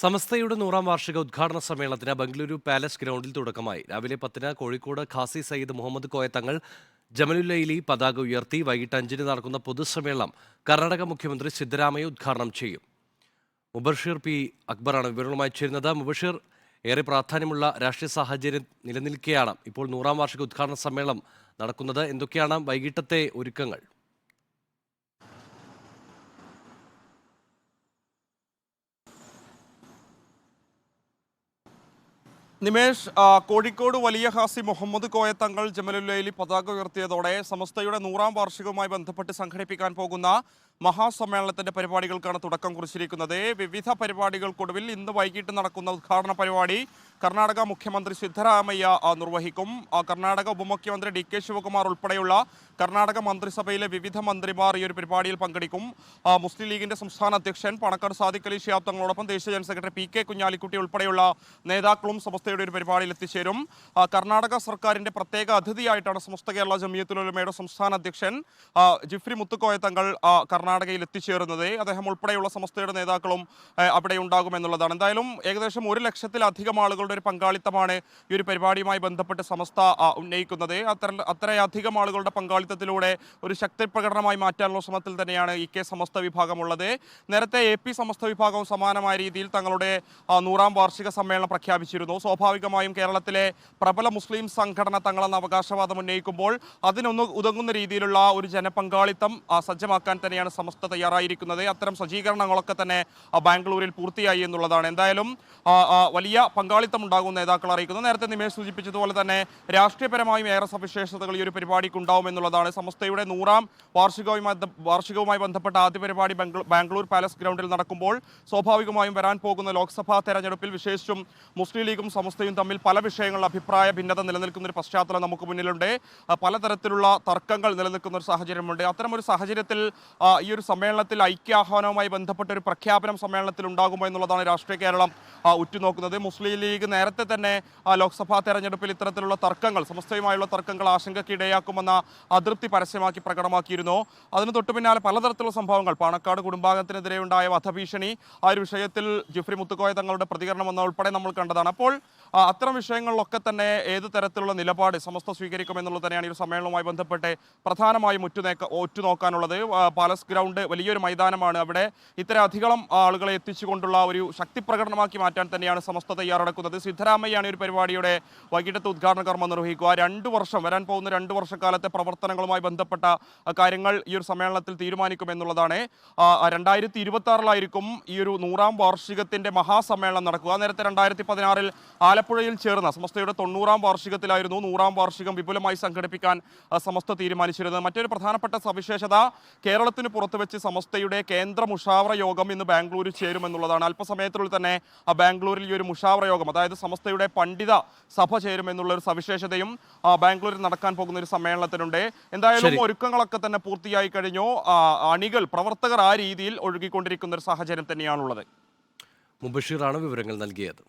സമസ്തയുടെ നൂറാം വാർഷിക ഉദ്ഘാടന സമ്മേളനത്തിന് ബംഗളൂരു പാലസ് ഗ്രൗണ്ടിൽ തുടക്കമായി. രാവിലെ പത്തിന് കോഴിക്കോട് ഖാസി സയ്യിദ് മുഹമ്മദ് കോയ തങ്ങൾ ജമലുല്ലയിലി പതാക ഉയർത്തി വൈകിട്ട് അഞ്ചിന് നടക്കുന്ന പൊതുസമ്മേളനം കർണാടക മുഖ്യമന്ത്രി സിദ്ധരാമയ്യ ഉദ്ഘാടനം ചെയ്യും. മുബഷീർ പി. അക്ബറാണ് വിവരങ്ങളുമായി ചേരുന്നത്. മുബഷീർ ഏറെ പ്രാധാന്യമുള്ള രാഷ്ട്രീയ സാഹചര്യം നിലനിൽക്കെയാണ് ഇപ്പോൾ നൂറാം വാർഷിക ഉദ്ഘാടന സമ്മേളനം നടക്കുന്നത്. എന്തൊക്കെയാണ് വൈകിട്ടത്തെ ഒരുക്കങ്ങൾ? നിമേഷ് കോഴിക്കോട് വലിയ ഹാസി മുഹമ്മദ് കോയ തങ്ങൾ ജമലുല്ലയിൽ പതാക ഉയർത്തിയതോടെ സമസ്തയുടെ നൂറാം വാർഷികവുമായി ബന്ധപ്പെട്ട് സംഘടിപ്പിക്കാൻ പോകുന്ന മഹാസമ്മേളനത്തിന്റെ പരിപാടികൾക്കാണ് തുടക്കം കുറിച്ചിരിക്കുന്നത്. വിവിധ പരിപാടികൾക്കൊടുവിൽ ഇന്ന് വൈകിട്ട് നടക്കുന്ന ഉദ്ഘാടന പരിപാടി കർണാടക മുഖ്യമന്ത്രി സിദ്ധരാമയ്യ നിർവഹിക്കും. കർണാടക ഉപമുഖ്യമന്ത്രി ഡി കെ ശിവകുമാർ ഉൾപ്പെടെയുള്ള കർണാടക മന്ത്രിസഭയിലെ വിവിധ മന്ത്രിമാർ ഈ ഒരു പരിപാടിയിൽ പങ്കെടുക്കും. മുസ്ലിം ലീഗിന്റെ സംസ്ഥാന അധ്യക്ഷൻ പണക്കാട് സാദിഖ് അലി ഷിയാബ് തങ്ങളോടൊപ്പം ദേശീയ general secretary P K Kunhalikutty ഉൾപ്പെടെയുള്ള നേതാക്കളും സമസ്തയുടെ ഒരു പരിപാടിയിൽ എത്തിച്ചേരും. കർണാടക സർക്കാരിന്റെ പ്രത്യേക അതിഥിയായിട്ടാണ് സമസ്ത കേരള ജമിയത്തുലമയുടെ സംസ്ഥാന അധ്യക്ഷൻ ജിഫ്രി മുത്തുക്കോയ തങ്ങൾ കർണാടകയിൽ എത്തിച്ചേരുന്നത്. അദ്ദേഹം ഉൾപ്പെടെയുള്ള സമസ്തയുടെ നേതാക്കളും അവിടെ ഉണ്ടാകുമെന്നുള്ളതാണ് എന്തായാലും ഏകദേശം ഒരു ലക്ഷത്തിലധികം ആളുകളുടെ ഒരു പങ്കാളിത്തമാണ് ഈ ഒരു പരിപാടിയുമായി ബന്ധപ്പെട്ട് സമസ്ത ഉന്നയിക്കുന്നത്. അത്ര അത്രയധികം ആളുകളുടെ പങ്കാളിത്തത്തിലൂടെ ഒരു ശക്തി പ്രകടനമായി മാറ്റാനുള്ള ശ്രമത്തിൽ തന്നെയാണ് ഇ കെ സമസ്ത വിഭാഗമുള്ളത്. നേരത്തെ എ പി സമസ്ത വിഭാഗവും സമാനമായ രീതിയിൽ തങ്ങളുടെ നൂറാം വാർഷിക സമ്മേളനം പ്രഖ്യാപിച്ചിരുന്നു. സ്വാഭാവികമായും കേരളത്തിലെ പ്രബല മുസ്ലിം സംഘടന തങ്ങളെന്ന അവകാശവാദം ഉന്നയിക്കുമ്പോൾ അതിനൊന്ന് ഉതങ്ങുന്ന രീതിയിലുള്ള ഒരു ജനപങ്കാളിത്തം സജ്ജമാക്കാൻ തന്നെയാണ് സമസ്ത തയ്യാറായിരിക്കുന്നത്. അത്തരം സജ്ജീകരണങ്ങളൊക്കെ തന്നെ ബാംഗ്ലൂരിൽ പൂർത്തിയായി എന്നുള്ളതാണ്. എന്തായാലും വലിയ പങ്കാളിത്തം ഉണ്ടാകും നേതാക്കൾ അറിയിക്കുന്നു. നേരത്തെ നിമേഷ് സൂചിപ്പിച്ചതുപോലെ തന്നെ രാഷ്ട്രീയപരമായും ഏറെ സവിശേഷതകൾ ഈ ഒരു പരിപാടിക്ക് ഉണ്ടാവും എന്നുള്ളതാണ്. സംസ്ഥയുടെ നൂറാം വാർഷികവുമായി വാർഷികവുമായി ബന്ധപ്പെട്ട ആദ്യ പരിപാടി ബാംഗ്ലൂർ പാലസ് ഗ്രൗണ്ടിൽ നടക്കുമ്പോൾ സ്വാഭാവികമായും വരാൻ പോകുന്ന ലോക്സഭാ തെരഞ്ഞെടുപ്പിൽ വിശേഷിച്ചും മുസ്ലിം ലീഗും സംസ്ഥയും തമ്മിൽ പല വിഷയങ്ങളിൽ അഭിപ്രായ ഭിന്നത നിലനിൽക്കുന്ന ഒരു പശ്ചാത്തലം നമുക്ക് മുന്നിലുണ്ട്. പലതരത്തിലുള്ള തർക്കങ്ങൾ നിലനിൽക്കുന്ന ഒരു സാഹചര്യമുണ്ട്. അത്തരം ഒരു സാഹചര്യത്തിൽ ഈ ഒരു സമ്മേളനത്തിൽ ഐക്യാഹ്വാനവുമായി ബന്ധപ്പെട്ട ഒരു പ്രഖ്യാപനം സമ്മേളനത്തിൽ ഉണ്ടാകുമോ എന്നുള്ളതാണ് രാഷ്ട്രീയ കേരളം ഉറ്റുനോക്കുന്നത്. മുസ്ലിം ലീഗ് നേരത്തെ തന്നെ ലോക്സഭാ തെരഞ്ഞെടുപ്പിൽ ഇത്തരത്തിലുള്ള തർക്കങ്ങൾ സമസ്തയുമായുള്ള തർക്കങ്ങൾ ആശങ്കയ്ക്കിടയാക്കുമെന്ന അതൃപ്തി പരസ്യമാക്കി പ്രകടമാക്കിയിരുന്നു. അതിന് തൊട്ടു പിന്നാലെ പലതരത്തിലുള്ള സംഭവങ്ങൾ. പാണക്കാട് കുടുംബാംഗത്തിനെതിരെ ഉണ്ടായ വധഭീഷണി ആ ഒരു വിഷയത്തിൽ ജിഫ്രി മുത്തുക്കോയ തങ്ങളുടെ പ്രതികരണം എന്ന ഉൾപ്പെടെ നമ്മൾ കണ്ടതാണ്. അപ്പോൾ അത്തരം വിഷയങ്ങളിലൊക്കെ തന്നെ ഏത് തരത്തിലുള്ള നിലപാട് സമസ്ത സ്വീകരിക്കുമെന്നുള്ളത് തന്നെയാണ് ഈ സമ്മേളനവുമായി ബന്ധപ്പെട്ട് പ്രധാനമായും ഉറ്റുനേക്ക ഉറ്റുനോക്കാനുള്ളത്. പാലസ് ഗ്രൗണ്ട് വലിയൊരു മൈതാനമാണ് അവിടെ. ഇത്തരം അധികം ആളുകളെ എത്തിച്ചുകൊണ്ടുള്ള ഒരു ശക്തി പ്രകടനമാക്കി മാറ്റാൻ തന്നെയാണ് സമസ്ത തയ്യാറെടുക്കുന്നത്. സിദ്ധരാമയ്യാണ് ഒരു പരിപാടിയുടെ വൈകിട്ടത്തെ ഉദ്ഘാടന കർമ്മം നിർവഹിക്കുക. രണ്ട് വർഷം വരാൻ പോകുന്ന രണ്ട് വർഷക്കാലത്തെ പ്രവർത്തനങ്ങളുമായി ബന്ധപ്പെട്ട കാര്യങ്ങൾ ഈ ഒരു സമ്മേളനത്തിൽ തീരുമാനിക്കും എന്നുള്ളതാണ്. രണ്ടായിരത്തി ഇരുപത്തി ആറിലായിരിക്കും ഈ ഒരു നൂറാം വാർഷികത്തിന്റെ മഹാസമ്മേളനം നടക്കുക. നേരത്തെ രണ്ടായിരത്തി പതിനാറിൽ ആലപ്പുഴയിൽ ചേർന്ന സമസ്തയുടെ തൊണ്ണൂറാം വാർഷികത്തിലായിരുന്നു നൂറാം വാർഷികം വിപുലമായി സംഘടിപ്പിക്കാൻ സമസ്ത തീരുമാനിച്ചിരുന്നത്. മറ്റൊരു പ്രധാനപ്പെട്ട സവിശേഷത കേരളത്തിന് പുറത്തുവെച്ച് സമസ്തയുടെ കേന്ദ്ര മുഷാവറ യോഗം ഇന്ന് ബാംഗ്ലൂരിൽ ചേരുമെന്നുള്ളതാണ്. അല്പസമയത്തിനുള്ളിൽ തന്നെ ബാംഗ്ലൂരിൽ ഈ ഒരു മുഷാവറ യോഗം അതായത് സമസ്തയുടെ പണ്ഡിത സഭ ചേരുമെന്നുള്ള ഒരു സവിശേഷതയും ബാംഗ്ലൂരിൽ നടക്കാൻ പോകുന്ന ഒരു സമ്മേളനത്തിനുണ്ട്. എന്തായാലും. ഒരുക്കങ്ങളൊക്കെ തന്നെ പൂർത്തിയായി കഴിഞ്ഞു. അണികൾ പ്രവർത്തകർ ആ രീതിയിൽ ഒഴുകിക്കൊണ്ടിരിക്കുന്ന ഒരു സാഹചര്യം തന്നെയാണുള്ളത്. മുബഷീറാണ് വിവരങ്ങൾ നൽകിയത്.